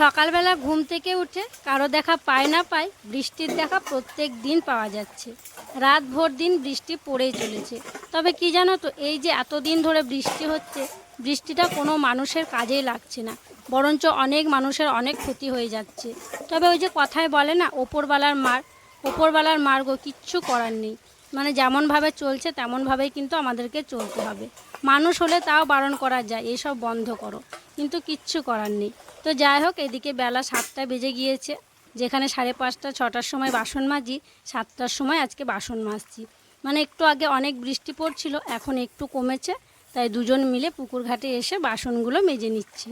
সকালবেলা ঘুম থেকে উঠে কারও দেখা পায় না পায়, বৃষ্টির দেখা প্রত্যেক দিন পাওয়া যাচ্ছে। রাত ভোর দিন বৃষ্টি পড়েই চলেছে। তবে কি জানো তো, এই যে এতদিন ধরে বৃষ্টি হচ্ছে, বৃষ্টিটা কোনো মানুষের কাজেই লাগছে না, বরঞ্চ অনেক মানুষের অনেক ক্ষতি হয়ে যাচ্ছে। তবে ওই যে কথায় বলে না ওপরবালার মার ওপরবালার মার্গ কিচ্ছু করার নেই। মানে যেমনভাবে চলছে, তেমনভাবেই কিন্তু আমাদেরকে চলতে হবে। মানুষ হলে তাও বারণ করা যায়, এসব বন্ধ করো। কিন্তু কিচ্ছু করার নেই। তো যাই হোক, এদিকে বেলা সাতটা বেজে গিয়েছে, যেখানে সাড়ে পাঁচটা, ছটার সময় বাসন মাজি, সাতটার সময় আজকে বাসন মাজছি। মানে একটু আগে অনেক বৃষ্টি পড়ছিল, এখন একটু কমেছে, তাই দুজন মিলে পুকুর ঘাটে এসে বাসনগুলো মেজে নিচ্ছি।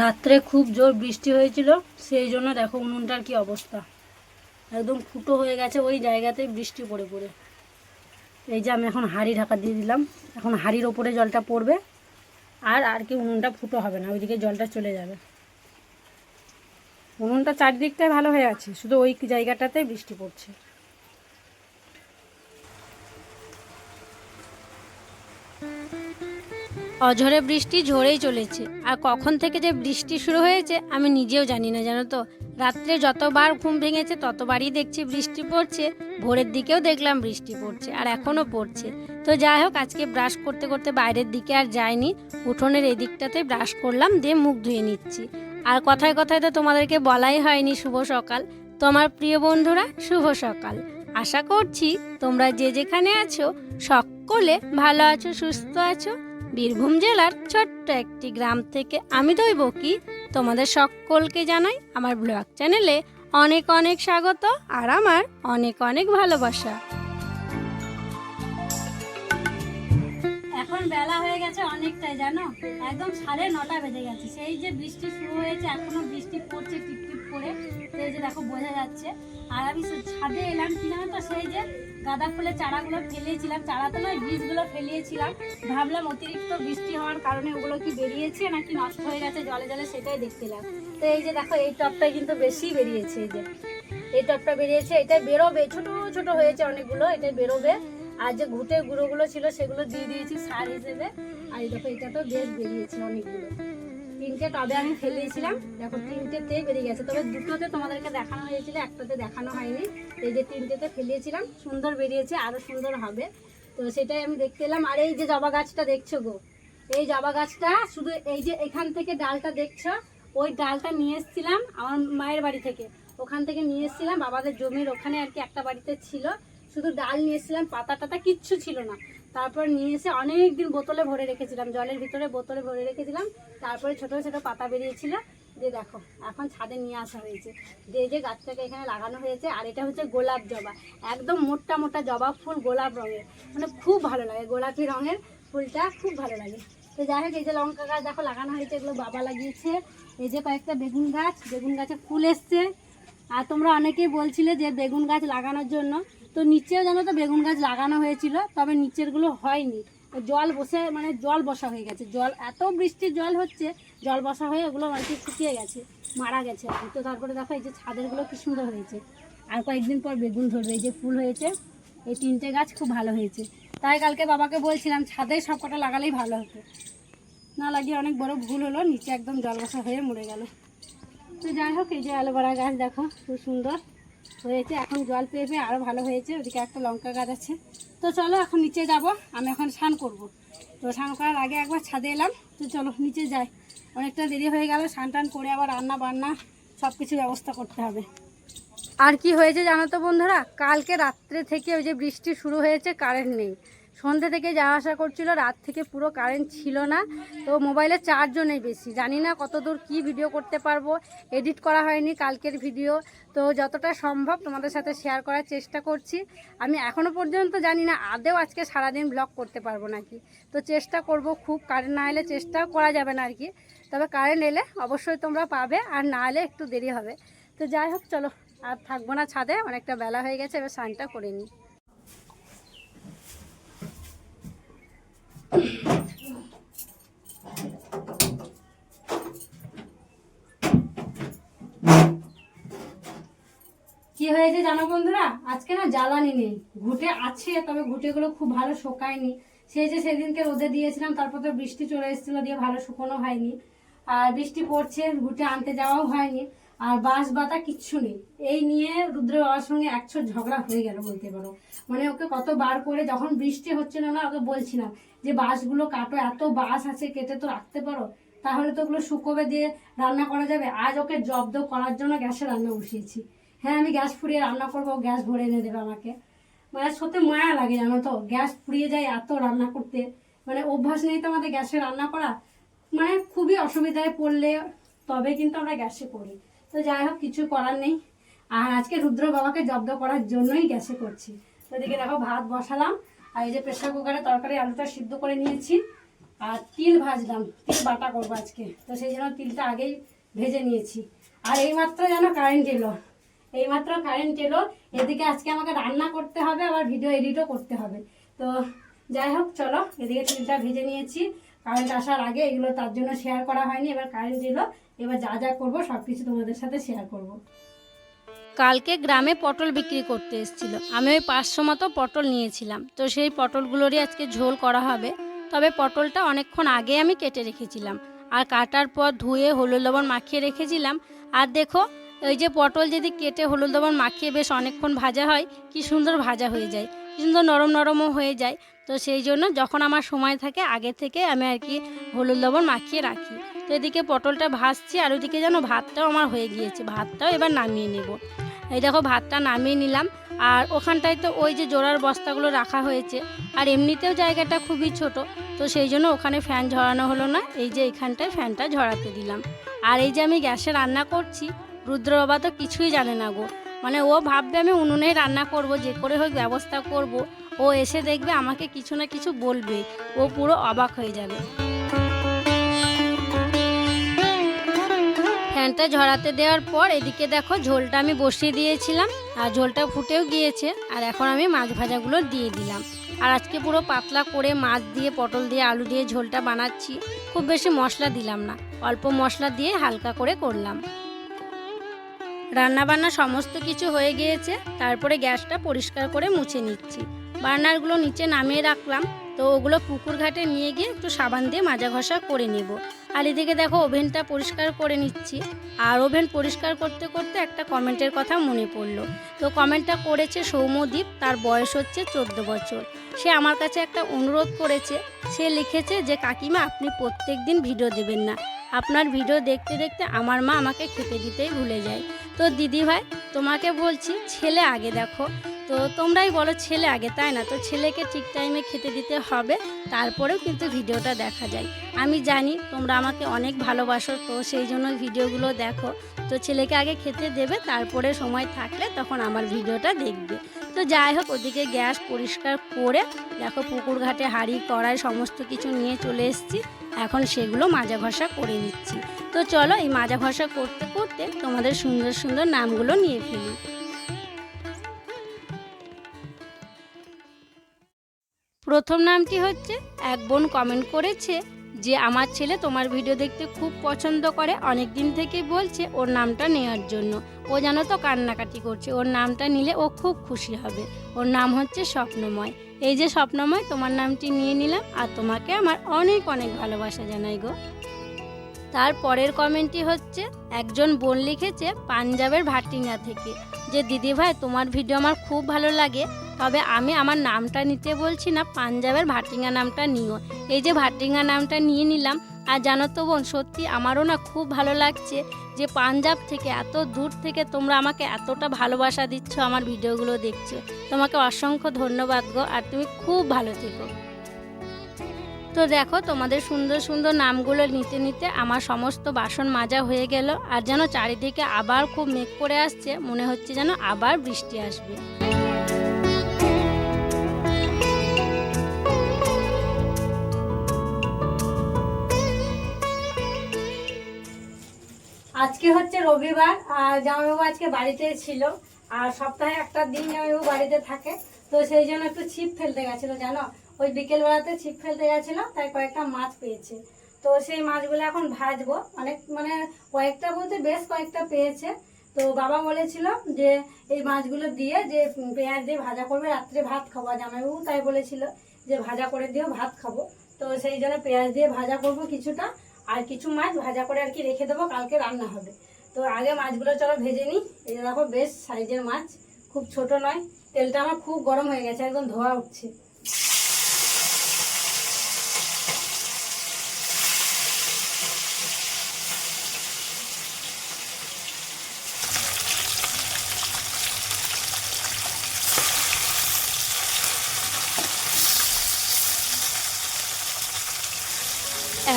রাত্রে খুব জোর বৃষ্টি হয়েছিল, সেই জন্য দেখো উনুনটার কি অবস্থা। একদম ফুটো হয়ে গেছে, ওই জায়গাতেই বৃষ্টি পড়ে পড়ে। এই যে আমি এখন হাঁড়ি ঢাকা দিয়ে দিলাম, এখন হাঁড়ির ওপরে জলটা পড়বে, আর আর কি উনুনটা ফুটো হবে না, ওইদিকে জলটা চলে যাবে। উনুনটা চারদিকটাই ভালো হয়ে আছে, শুধু ওই জায়গাটাতে বৃষ্টি পড়ছে। অঝরে বৃষ্টি ঝরেই চলেছে। আর কখন থেকে যে বৃষ্টি শুরু হয়েছে, আমি নিজেও জানি না, জানো তো। রাত্রে যতবার ঘুম ভেঙেছে, ততবারই দেখছি বৃষ্টি পড়ছে। ভোরের দিকেও দেখলাম বৃষ্টি পড়ছে, আর এখনও পড়ছে। তো যাই হোক, আজকে ব্রাশ করতে করতে বাইরের দিকে আর যাইনি। উঠোনের এদিকটাতে ব্রাশ করলাম, দিয়ে মুখ ধুয়ে নিচ্ছি। আর কথায় কথায় তো তোমাদেরকে বলাই হয়নি শুভ সকাল। তো আমার প্রিয় বন্ধুরা, শুভ সকাল। আশা করছি তোমরা যে যেখানে আছো, সকলে ভালো আছো, সুস্থ আছো। বীরভূম জেলার ছোট্ট একটি গ্রাম থেকে আমি দৈব কি? তোমাদের সকলকে জানাই আমার ব্লগ চ্যানেলে অনেক অনেক স্বাগত আর আমার অনেক অনেক ভালোবাসা। এখন বেলা হয়ে গেছে অনেকটাই, জানো? একদম সাড়ে নটা বেজে গেছে। সেই যে বৃষ্টি শুরু হয়েছে, এখনও বৃষ্টি পড়ছে টিপটিপ করে। তো এই যে দেখো, বোঝা যাচ্ছে। আর আমি ছাদে এলাম কি জানো তো? সেই যে গাঁদা ফুলের চারাগুলো ফেলিয়েছিলাম, চারা তো নয়, বীজগুলো ফেলিয়েছিলাম। ভাবলাম অতিরিক্ত বৃষ্টি হওয়ার কারণে ওগুলো কি বেরিয়েছে নাকি নষ্ট হয়ে গেছে, জলে জলে সেটাই দেখছিলাম তো এই যে দেখো, এই টপটাই কিন্তু বেশি বেরিয়েছে, এই যে। এই টপটা বেরিয়েছে এটা বেরোবে, ছোট ছোট হয়েছে অনেকগুলো এটা বেরোবে। আর যে ঘুটে গুঁড়োগুলো ছিল সেগুলো দিয়ে দিয়েছি সার হিসেবে। আর এই দেখো, এটা তো বেশ বেরিয়েছে অনেকগুলো। তিনটে টবে আমি ফেলিয়েছিলাম দেখো তিনটেতেই বেরিয়ে গেছে। তবে দুটোতে তোমাদেরকে দেখানো হয়েছিল, একটাতে দেখানো হয়নি। এই যে তিনটেতে ফেলিয়েছিলাম, সুন্দর বেরিয়েছে আরও সুন্দর হবে। তো সেটাই আমি দেখতে এলাম। আর এই যে জবা গাছটা দেখছ গো, এই জবা গাছটা শুধু এই যে এখান থেকে ডালটা দেখছ, ওই ডালটা নিয়ে এসেছিলাম আমার মায়ের বাড়ি থেকে। ওখান থেকে নিয়ে এসেছিলাম, বাবাদের জমির ওখানে আর কি একটা বাড়িতে ছিল। শুধু ডাল নিয়ে এসেছিলাম, পাতা টাতা কিচ্ছু ছিল না। তারপর নিয়ে এসে অনেক দিন বোতলে ভরে রেখেছিলাম, জলের ভিতরে বোতলে ভরে রেখেছিলাম, তারপরে ছোট ছোট পাতা বেরিয়েছিল। যে দেখো, এখন ছাদে নিয়ে আসা হয়েছে। যে যে গাছটাকে এখানে লাগানো হয়েছে, আর এটা হচ্ছে গোলাপ জবা। একদম মোটা মোটা জবা ফুল গোলাপ রঙের। মানে খুব ভালো লাগে, গোলাপি রঙের ফুলটা খুব ভালো লাগে। তো যাই হোক, এই যে লঙ্কা গাছ দেখো লাগানো হয়েছে, এগুলো বাবা লাগিয়েছে। এই যে কয়েকটা বেগুন গাছ, বেগুন গাছে ফুল এসছে। আর তোমরা অনেকেই বলছিলে যে বেগুন গাছ লাগানোর জন্য তো নিচেও জানো তো বেগুন গাছ লাগানো হয়েছিল, তবে নিচেরগুলো হয়নি। জল বসে মানে জল বসা হয়ে গেছে। জল, এত বৃষ্টির জল হচ্ছে, জল বসা হয়ে ওগুলো আর কি শুকিয়ে গেছে, মারা গেছে আর তো তারপরে দেখো এই যে ছাদেরগুলো কি সুন্দর হয়েছে। আর কয়েকদিন পর বেগুন ধরবে, এই যে ফুল হয়েছে, এই তিনটে গাছ খুব ভালো হয়েছে। তাই কালকে বাবাকে বলছিলাম, ছাদে সব কটা লাগালেই ভালো হতো। না লাগিয়ে অনেক বড় ভুল হলো, নিচে একদম জল বসা হয়ে মরে গেল। তো যাই হোক, এই যে অ্যালোভেরা গাছ দেখো, খুব সুন্দর। হয়েছে, এখন জল পেয়ে পেয়ে আরও ভালো হয়েছে, ওদিকে একটা লঙ্কা গাছ আছে। তো চলো এখন নিচে যাব, আমি এখন স্নান করব। তো স্নান করার আগে একবার ছাদে এলাম, তো চলো নিচে যাই। অনেকটা দেরি হয়ে গেল, স্নান টান করে আবার রান্না বান্না সব কিছু ব্যবস্থা করতে হবে। আর কি হয়েছে জানো তো বন্ধুরা? কালকে রাত্রে থেকে ওই যে বৃষ্টি শুরু হয়েছে, কারেন্ট নেই। সন্ধ্যে থেকে যাওয়া আসা করছিল, রাত থেকে পুরো কারেন্ট ছিল না। তো মোবাইলে চার্জও নেই বেশি। জানি না কত দূর কী ভিডিও করতে পারব। এডিট করা হয়নি কালকের ভিডিও তো যতটা সম্ভব তোমাদের সাথে শেয়ার করার চেষ্টা করছি। আমি এখনও পর্যন্ত জানি না আদেও আজকে সারাদিন ব্লগ করতে পারব নাকি। তো চেষ্টা করব, খুব কারেন্ট না এলে চেষ্টাও করা যাবে না আর কি তবে কারেন্ট এলে অবশ্যই তোমরা পাবে, আর না এলে একটু দেরি হবে। তো যাই হোক, চলো, আর থাকব না ছাদে, অনেকটা বেলা হয়ে গেছে, এবার স্নানটা করে নিই। কি হয়েছে জানো বন্ধুরা? আজকে না জ্বালানি নেই। ঘুটে আছে, তবে ঘুটেগুলো খুব ভালো শোকায়নি। সেই যে সেদিনকে রোদে দিয়েছিলাম, তারপর তো বৃষ্টি চলে এসেছিল দিয়ে ভালো শুকনো হয়নি। আর বৃষ্টি পড়ছে, ঘুটে আনতে যাওয়াও হয়নি। আর বাঁশ বাতা কিচ্ছু নেই। এই নিয়ে রুদ্র বাবার সঙ্গে একশো ঝগড়া হয়ে গেল বলতে পারো। মানে ওকে কত বার করে যখন বৃষ্টি হচ্ছিল না ওকে বলছিলাম যে, বাঁশগুলো কাটো, এত বাঁশ আছে, কেটে তো রাখতে পারো? তাহলে তো ওগুলো শুকোবে দিয়ে রান্না করা যাবে। আজ ওকে জব্দ করার জন্য গ্যাসে রান্না বসিয়েছি। হ্যাঁ আমি গ্যাস ফুরিয়ে রান্না করব গ্যাস ভরে এনে দেবে আমাকে। মানে সত্যি মায়া লাগে, জানো তো? গ্যাস ফুরিয়ে যায় এত রান্না করতে। মানে অভ্যাস নেই তো আমাদের গ্যাসে রান্না করা। মানে খুবই অসুবিধায় পড়লে তবে কিন্তু আমরা গ্যাসে করি। তো যাই হোক, কিছু করার নেই। আর আজকে রুদ্র বাবাকে জব্দ করার জন্যই গ্যাসে করছি। তো এদিকে দেখো, ভাত বসালাম। আর এই যে প্রেশার কুকারে তরকারি আলুটা সিদ্ধ করে নিয়েছি। আর তিল ভাজলাম। তিল বাটা করব আজকে। তো সেই জন্য তিলটা আগেই ভেজে নিয়েছি। আর এইমাত্র যেন কারেন্ট এলো। এইমাত্র কারেন্ট এলো। এদিকে আজকে আমাকে রান্না করতে হবে, আবার ভিডিও এডিটও করতে হবে। তো যাই হোক, চলো। এদিকে তিলটা ভেজে নিয়েছি। কারেন্ট আসার আগে এগুলো তার জন্য শেয়ার করা হয়নি, এবার কারেন্ট এলো। এবার যা যা করব সব কিছু তোমাদের সাথে শেয়ার করব। কালকে গ্রামে পটল বিক্রি করতে এসেছিল। আমি ওই পাঁচশো মতো পটল নিয়েছিলাম। তো সেই পটলগুলোরই আজকে ঝোল করা হবে। তবে পটলটা অনেকক্ষণ আগে আমি কেটে রেখেছিলাম। আর কাটার পর ধুয়ে হলুদ লবণ মাখিয়ে রেখেছিলাম। আর দেখো ওই যে পটল যদি কেটে হলুদ লবণ মাখিয়ে বেশ অনেকক্ষণ ভাজা হয়, কি সুন্দর ভাজা হয়ে যায়। কি সুন্দর নরম নরমও হয়ে যায়। তো সেই জন্য যখন আমার সময় থাকে, আগে থেকে আমি আর কি হলুদ লবণ মাখিয়ে রাখি। তো এদিকে পটলটা ভাজছি আর ওদিকে যেন ভাতটাও আমার হয়ে গিয়েছে। ভাতটাও এবার নামিয়ে নেব। এই দেখো, ভাতটা নামিয়ে নিলাম। আর ওখানটায় তো ওই যে জোড়ার বস্তাগুলো রাখা হয়েছে। আর এমনিতেও জায়গাটা খুবই ছোট, তো সেই জন্য ওখানে ফ্যান ঝরানো হলো না। এই যে এইখানটায় ফ্যানটা ঝরাতে দিলাম। আর এই যে আমি গ্যাসে রান্না করছি রুদ্র বাবা তো কিছুই জানে না গো। মানে ও ভাববে আমি উনুনে রান্না করব, যে করে হোক ব্যবস্থা করব। ও এসে দেখবে আমাকে কিছু না কিছু বলবে। ও পুরো অবাক হয়ে যাবে। ফ্যানটা ঝরাতে দেওয়ার পর এদিকে দেখো ঝোলটা আমি বসিয়ে দিয়েছিলাম আর ঝোলটা ফুটেও গিয়েছে আর এখন আমি মাছ ভাজাগুলো দিয়ে দিলাম। আর আজকে পুরো পাতলা করে মাছ দিয়ে, পটল দিয়ে, আলু দিয়ে ঝোলটা বানাচ্ছি। খুব বেশি মশলা দিলাম না, অল্প মশলা দিয়ে হালকা করে করলাম। রান্নাবান্না সমস্ত কিছু হয়ে গিয়েছে, তারপরে গ্যাসটা পরিষ্কার করে মুছে নিচ্ছি। বার্নারগুলো নিচে নামিয়ে রাখলাম। তো ওগুলো পুকুর ঘাটে নিয়ে গিয়ে একটু সাবান দিয়ে মাজা ঘষা করে নেব। আর এদিকে দেখো ওভেনটা পরিষ্কার করে নিচ্ছি। আর ওভেন পরিষ্কার করতে করতে একটা কমেন্টের কথা মনে পড়ল। তো কমেন্টটা করেছে সৌম্যদীপ, তার বয়স হচ্ছে চোদ্দ বছর। সে আমার কাছে একটা অনুরোধ করেছে। সে লিখেছে যে, কাকিমা, আপনি প্রত্যেক দিন ভিডিও দেবেন না। আপনার ভিডিও দেখতে দেখতে আমার মা আমাকে খেতে দিতেই ভুলে যায়। তো দিদি ভাই তোমাকে বলছি, ছেলে আগে দেখো। তো তোমরাই বলো ছেলে আগে, তাই না? তো ছেলেকে ঠিক টাইমে খেতে দিতে হবে, তারপরেও কিন্তু ভিডিওটা দেখা যায়। আমি জানি তোমরা আমাকে অনেক ভালোবাসো, তো সেই জন্য ভিডিওগুলো দেখো। তো ছেলেকে আগে খেতে দেবে, তারপরে সময় থাকলে তখন আমার ভিডিওটা দেখবে। তো যাই হোক, ওদিকে গ্যাস পরিষ্কার করে দেখো পুকুর ঘাটে হাঁড়ি, কড়াই সমস্ত কিছু নিয়ে চলে এসেছি। এখন সেগুলো মাজা ঘষা করে নিচ্ছি। তো চলো এই মাজা ঘষা করতে করতে তোমাদের সুন্দর সুন্দর নামগুলো নিয়ে ফেলি। প্রথম নামটি হচ্ছে, এক বোন কমেন্ট করেছে যে, আমার ছেলে তোমার ভিডিও দেখতে খুব পছন্দ করে অনেক দিন থেকেই বলছে ওর নামটা নেওয়ার জন্য। ও জানো তো কান্নাকাটি করছে, ওর নামটা নিলে ও খুব খুশি হবে। ওর নাম হচ্ছে স্বপ্নময়। এই যে স্বপ্নময়, তোমার নামটি নিয়ে নিলাম আর তোমাকে আমার অনেক অনেক ভালোবাসা জানাই গো। তার পরের কমেন্টটি হচ্ছে, একজন বোন লিখেছে পাঞ্জাবের ভাটিঙ্গা থেকে যে দিদি ভাই তোমার ভিডিও আমার খুব ভালো লাগে তবে আমি আমার নামটা নিতে বলছি না, পাঞ্জাবের ভাটিঙ্গা নামটা নিও। এই যে ভাটিঙ্গা নামটা নিয়ে নিলাম, আর জানো তো বোন, সত্যি আমারও না খুব ভালো লাগছে যে পাঞ্জাব থেকে, এত দূর থেকে তোমরা আমাকে এতটা ভালোবাসা দিচ্ছ আমার ভিডিওগুলো দেখছ। তোমাকে অসংখ্য ধন্যবাদ গো, আর তুমি খুব ভালো থেকো। তো দেখো, তোমাদের সুন্দর সুন্দর নামগুলো নিতে নিতে আমার সমস্ত বাসন মাজা হয়ে গেল, আর যেন চারিদিকে আবার খুব মেঘ করে আসছে, মনে হচ্ছে যেন আবার বৃষ্টি আসবে। আজকে হচ্ছে রবিবার, আর জামাইবাবু আজকে বাড়িতে ছিল, আর সপ্তাহে একটা দিন জামাইবাবু বাড়িতে থাকে, তো সেই জন্য একটু ছিপ ফেলতে গেছিল, জানো? ওই বিকেলবেলাতে ছিপ ফেলতে গেছিল, তাই কয়েকটা মাছ পেয়েছে। তো সেই মাছগুলো এখন ভাজবো, অনেক মানে কয়েকটা বলতে বেশ কয়েকটা পেয়েছে। তো বাবা বলেছিল যে, এই মাছগুলো দিয়ে যে পেঁয়াজ দিয়ে ভাজা করবে, রাত্রে ভাত খাব। জামাইবাবু তাই বলেছিল যে, ভাজা করে দিও, ভাত খাব। তো সেই জন্য পেঁয়াজ দিয়ে ভাজা করব কিছুটা আর কিছু মাছ ভাজা করে আর কি রেখে দেবো, কালকে রান্না হবে। তো আগে মাছগুলো চলো ভেজে নিই। এই দেখো বেশ সাইজের মাছ, খুব ছোট নয়। তেলটা আমার খুব গরম হয়ে গেছে, একদম ধোয়া উঠছে।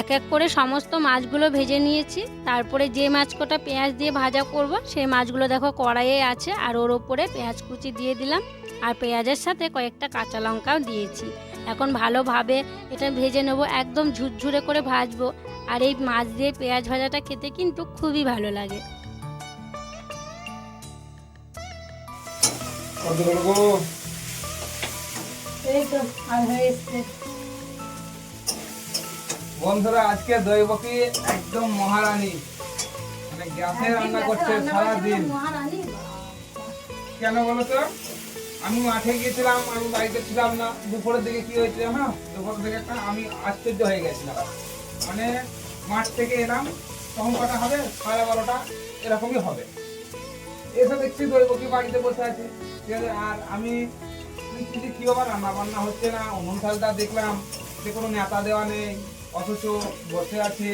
এক এক করে সমস্ত মাছগুলো ভেজে নিয়েছি। তারপরে যে মাছ কটা পেঁয়াজ দিয়ে ভাজা করব সেই মাছগুলো দেখো কড়াইয়ে আছে আর ওর ওপরে পেঁয়াজ কুচি দিয়ে দিলাম। আর পেঁয়াজের সাথে কয়েকটা কাঁচা লঙ্কাও দিয়েছি। এখন ভালোভাবে এটা ভেজে নেব একদম ঝুরঝুরে করে ভাজবো। আর এই মাছ দিয়ে পেঁয়াজ ভাজাটা খেতে কিন্তু খুবই ভালো লাগে। এই তো আর হয়ে এসছে। বন্ধুরা আজকে দৈবকী একদম মহারানী। মানে গ্যাসে রান্না করছে সারা দিন মহারানী? কেন বলো তো? আমি মাঠে গিয়েছিলাম আমি বাড়িতে ছিলাম না। দুপুরের দিকে কি হয়েছে হ্যাঁ দুপুরের দিকে একটা আমি আশ্চর্য হয়ে গেছিলাম। মানে মাঠ থেকে এলাম তখন কটা হবে? সাড়ে বারোটা। এরকমই হবে। এসে দেখছি দৈবকী বাড়িতে বসে আছে। ঠিক আছে আর আমি কি আবার রান্না বান্না হচ্ছে না? থালটা দেখলাম যে কোনো নেতা দেওয়া নেই। অথচ বসে আছে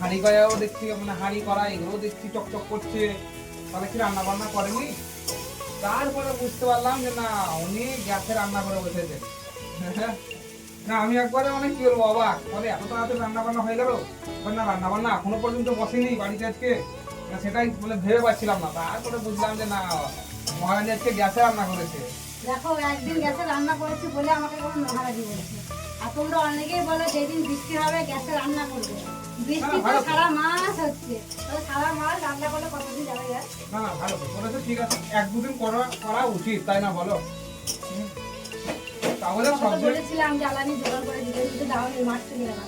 হাঁড়ি করাও দেখছি মানে হাঁড়ি করা, এগুলোও দেখছি চকচক করছে। তাহলে কি রান্না বান্না করেনি? তারপরে বুঝতে পারলাম যে না উনি গ্যাসে রান্না করে বসেছেন না, আমি একবারে মানে কি বলব, অবাক। বলে এত তাড়াতাড়ি রান্না বান্না হয়ে গেল? না রান্না বান্না এখনও পর্যন্ত বসেনি বাড়িতে আজকে। সেটাই মানে ভেবে পাচ্ছিলাম না। তারপরে বুঝলাম যে না মহারানী আজকে গ্যাসে রান্না করেছে। দেখো একদিন গ্যাসে রান্না করেছি বলে আমাকে কোনো মহারাজি বলছে আর তোমরা অনেকেই বলো যেদিন বৃষ্টি হবে গ্যাসে রান্না করবে। বৃষ্টি তো হ্যাঁ। সারা মাস হচ্ছে। সারা মাস রান্না করলে কতদিন যাবে গ্যাস? না না ভালো করেছে ঠিক আছে। এক দুদিন করা করা উচিত তাই না বলো? তাহলে সব বলেছিলাম জ্বালানি জোগাড় করে দিতে কিন্তু দাওনি মাছ চলে গেল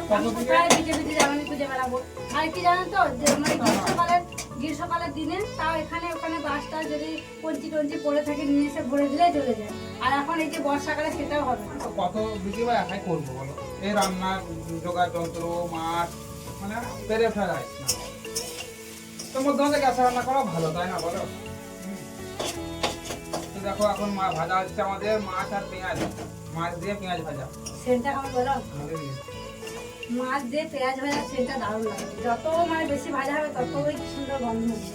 কত আমি দিকে? কোথায় পিঠে পিঠে জ্বালানি খুঁজে বেড়াবো। আর কি জানো তো যে মানে গ্রীষ্মকালের গ্রীষ্মকালের দিনে তাও এখানে ওখানে বাসটা যদি কঞ্চি টঞ্চি পড়ে থাকে নিয়ে এসে ভরে দিলেই চলে যায়। আর এখন এই যে বর্ষাকালে সেটাও হবে। কত বিক্রি বা একাই করব বলো। এই রান্নার জোগাড় যন্ত্র মাছ মানে পেরে ওঠা যায় না তোর মধ্যে মধ্যে গ্যাসে রান্না করা ভালো তাই না বলো? দেখো এখন মা ভাজা হচ্ছে আমাদের মাছ আর পেঁয়াজ। মাছ দিয়ে পেঁয়াজ ভাজা। সেটা আমার বলো? মাছ দিয়ে পেঁয়াজ ভাজা সেটা দারুণ লাগে। যত মানে বেশি ভাজা হবে তত ওই সুন্দর গন্ধ হবে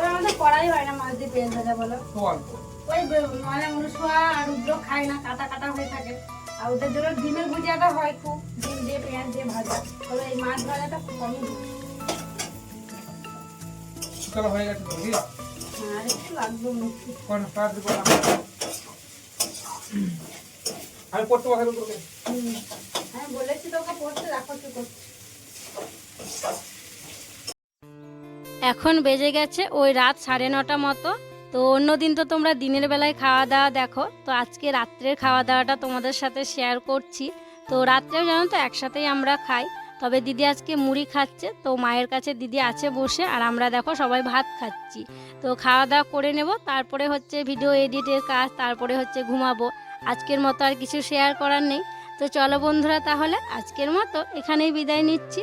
তবে আমাদের করাই হয় না মাছ দিয়ে পেঁয়াজ ভাজা বলো। তো ওই মানে মনুষ্যা আর উদ্যোগ খায় না কাটা কাটা হয়ে থাকে। আর ওদের জন্য ডিমের ভুজিয়াটা হয় খুব ডিম দিয়ে পেঁয়াজ দিয়ে ভাজা। তবে এই মাছ ভাজাটা খুব কমই চলো হয়ে গেছে আর একটু লাগবে কোন করলাম আমি পড়তে বসাবো তোকে। আমি বলেছি তোকে পড়তে রাখো তুই করতে এখন বেজে গেছে, ওই রাত সাড়ে নটা মতো। তো অন্যদিন তো তোমরা দিনের বেলায় খাওয়া দাওয়া দেখো। তো আজকে রাত্রের খাওয়া দাওয়াটা তোমাদের সাথে শেয়ার করছি। তো রাত্রেও জানো তো, একসাথেই আমরা খাই। তবে দিদি আজকে মুড়ি খাচ্ছে, তো মায়ের কাছে দিদি আছে বসে, আর আমরা দেখো সবাই ভাত খাচ্ছি। তো খাওয়া দাওয়া করে নেব, তারপরে হচ্ছে ভিডিও এডিটের কাজ, তারপরে হচ্ছে ঘুমাবো। আজকের মতো আর কিছু শেয়ার করার নেই। তো চলো বন্ধুরা তাহলে, আজকের মতো এখানেই বিদায় নিচ্ছি।